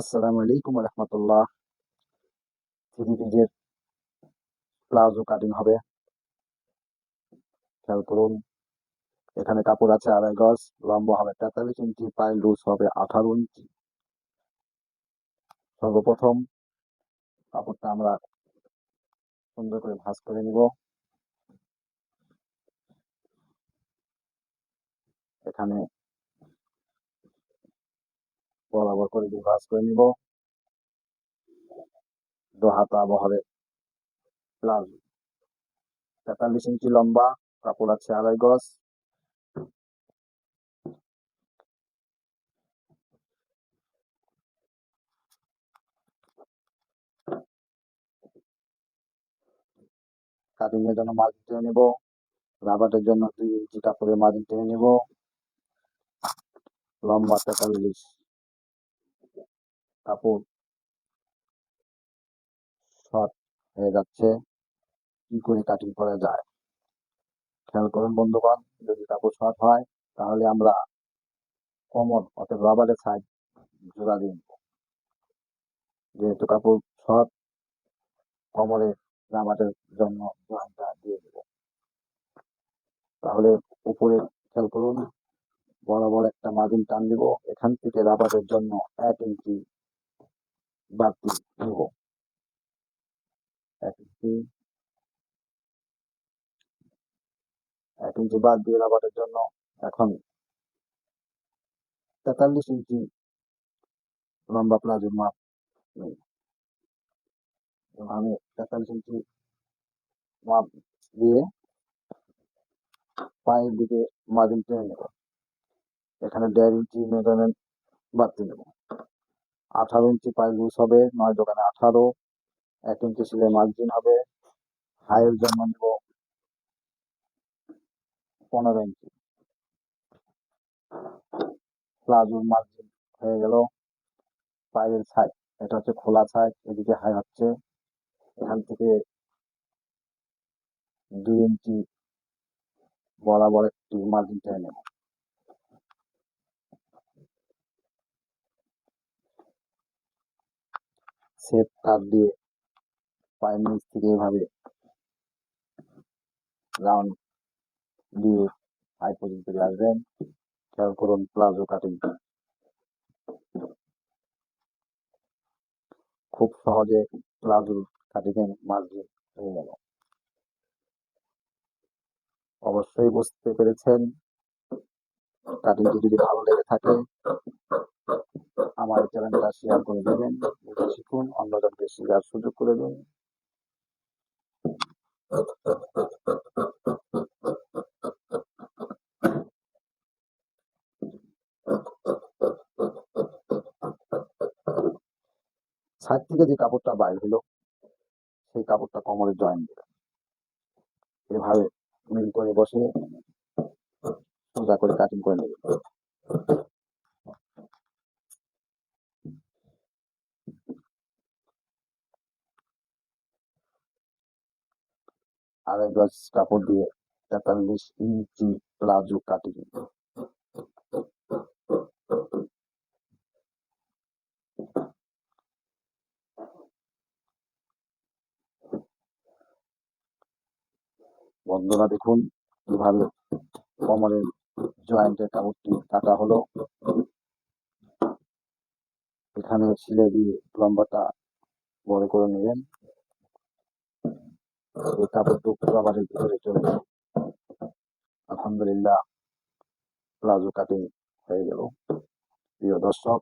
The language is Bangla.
আসসালামু আলাইকুম রহমতুল্লাহ থ্রি পিজের প্লাজো কাটিং হবে। খেয়াল করুন, এখানে কাপড় আছে আড়াই গজ, লম্বা হবে তেতাল্লিশ ইঞ্চি, পায়ে লুজ হবে আঠারো ইঞ্চি। সর্বপ্রথম কাপড়টা আমরা সুন্দর করে ভাঁজ করে নিব। এখানে বরাবর করে দিয়ে ভাঁজ করে নিব। দু হাতা বহরে প্লাজো তেতাল্লিশ ইঞ্চি লম্বা, কাপড় আছে আড়াই গজ। কাটিং এর জন্য মার্জিন টেনে নিব। রাবারের জন্য দুই ইঞ্চি কাপড়ের মার্জিন টেনে নিব। লম্বা তেতাল্লিশ। কাপড় শর্ট হয়ে যাচ্ছে। কি করে কাটিং করা যায়? খেয়াল করুন বন্ধুগণ, যদি কাপড় শর্ট হয়, তাহলে আমরা কমন অর্থাৎ রাবারের সাইড জোড়া দিই যেহেতু কাপড় শর্ট কমরে রাবারের জন্য জয়েন্টটা দিয়ে দেব। তাহলে উপরে খেয়াল করুন, বরাবর একটা মার্জিন টান দিব। এখান থেকে রাবারের জন্য এক ইঞ্চি বাড়তি নেব এক ইঞ্চি এক ইঞ্চি বাদ দিয়ে রাবারের জন্য এখন তেতাল্লিশ ইঞ্চি লম্বা প্লাজোর মাপ নেই। আমি তেতাল্লিশ ইঞ্চি মাপ দিয়ে পায়ের দিকে মার্জিন টেনে নেব। এখানে দেড় ইঞ্চি মেজারমেন্ট বাড়তি নেব আঠারো ইঞ্চি পায়ে লুজ হবে, নয় দোকানে আঠারো, এক ইঞ্চি সিলে মার্জিন হবে হাইয়ের জন্য নেব পনেরো ইঞ্চি প্লাজোর মার্জিন হয়ে গেল পায়ের সাইড এটা হচ্ছে খোলা সাইড এদিকে হাই হচ্ছে, এখান থেকে দুই ইঞ্চি বরাবর একটি মার্জিন টেনে নেব। সেট তার দিয়ে পায়ের নিচ থেকে এভাবে রাউন্ড দিয়ে হাই পর্যন্ত আসবেন। খেয়াল করুন প্লাজো কাটিং খুব সহজে প্লাজো কাটিং মার্জিন হয়ে গেল। অবশ্যই বুঝতে পেরেছেন। কাটিংটি যদি ভালো লেগে থাকে আমার চ্যানেলটা শেয়ার করে দেবেন। শিখুন অন্যজনকে শেখার সুযোগ করে দিন। সাইড থেকে যে কাপড়টা বাইর হলো, সেই কাপড়টা কোমরে জয়েন দেবেন। এভাবে মিল করে বসে সোজা করে কাটিং করে নেবেন। আড়াই গজ কাপড় দিয়ে তেতাল্লিশ ইঞ্চি প্লাজো কাটিং বন্ধুরা, দেখুন কীভাবে কোমরের জয়েন্টের কাপড়টি কাটা হলো। এখানে ছিলে দিয়ে লম্বাটা বড় করে নেবেন। এই কাপড়টুকু রাবারের ভিতরে চলে আলহামদুলিল্লাহ প্লাজো কাটিং হয়ে গেল। প্রিয় দর্শক